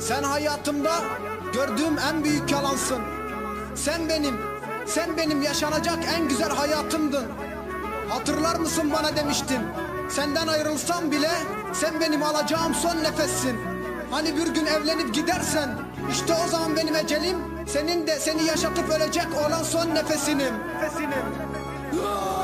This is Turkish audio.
Sen hayatımda gördüğüm en büyük yalansın. Sen benim, sen benim yaşanacak en güzel hayatımdın. Hatırlar mısın bana demiştin. Senden ayrılsam bile sen benim alacağım son nefessin. Hani bir gün evlenip gidersen işte o zaman benim ecelim senin de seni yaşatıp ölecek olan son nefesinim. Gel